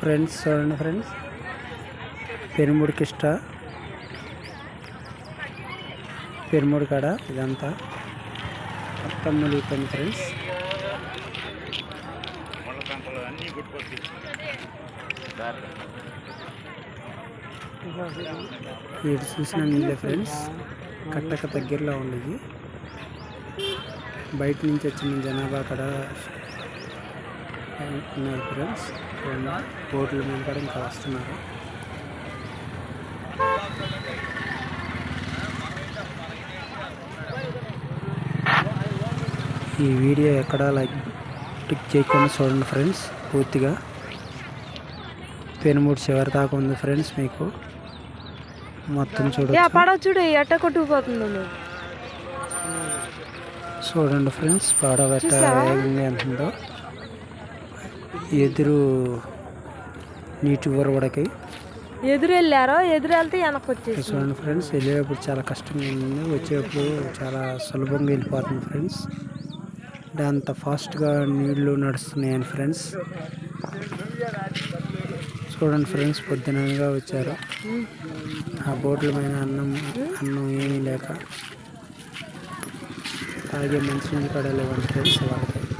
Friends చూడండి friends. పెరుముడి కిష్ట. పెరుముడి కాడ ఇదంతా మొత్తం మునిగిపోయింది ఫ్రెండ్స్. ఇటు చూసిన నీళ్ళే ఫ్రెండ్స్. కట్టక దగ్గరలో ఉండేది బయట నుంచి వచ్చిన జనాభా అక్కడ ఉన్నారు ఫ్రెండ్స్ చూడండి బోట్ల మీద కూడా ఇంకా వస్తున్నారు ఈ వీడియో ఎక్కడా లైక్ టిక్ చేయకుండా చూడండి ఫ్రెండ్స్ పూర్తిగా. పెనుమూడు చివరి దాకా ఉంది ఫ్రెండ్స్ మీకు. మొత్తం పడవ చూడు ఎట్ట కొట్టుకుపోతుంది చూడండి ఫ్రెండ్స్ పడవ ఎట్ట? వేగంగా వెళ్తుందో ఎదురు నీటి ఉరవడకి ఎదురు వెళ్ళారో ఎదురు వెళ్తే వెనక్కి వచ్చేసి చూడండి ఫ్రెండ్స్ వెళ్ళేటప్పుడు చాలా కష్టంగా ఉంది. వచ్చేటప్పుడు చాలా సులభంగా వెళ్ళిపోతుంది ఫ్రెండ్స్. అంటే అంత ఫాస్ట్గా నీళ్ళు నడుస్తున్నాయని ఫ్రెండ్స్. చూడండి ఫ్రెండ్స్ పొద్దునగా వచ్చారు. ఆ బోట్ల మీద అన్నం అన్నం ఏమీ లేక తాగే మంచినీళ్ళు కూడా లేవండి ఫ్రెండ్స్ వాళ్ళకి.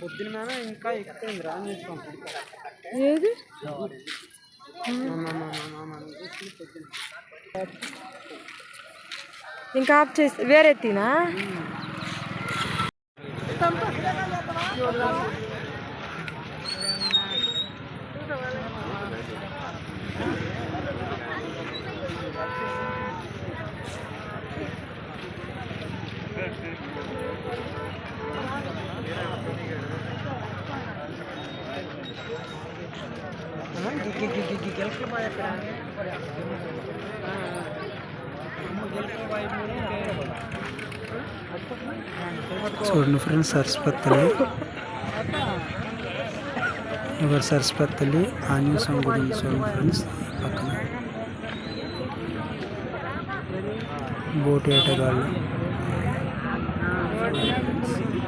పొద్దున ఇంకా ఎక్కువ రాని ఏది? ఇంకా ఆఫ్ చేసి వేరే తినా? చూడండి ఫ్రెండ్స్ సరస్వతి ఎవరు సరస్వతి ఆంజనేయ స్వామి గుడి ఉంది చూడండి ఫ్రెండ్స్ పక్కన బోట్ వేటగాళ్ళు చూడండి ఫ్రెండ్స్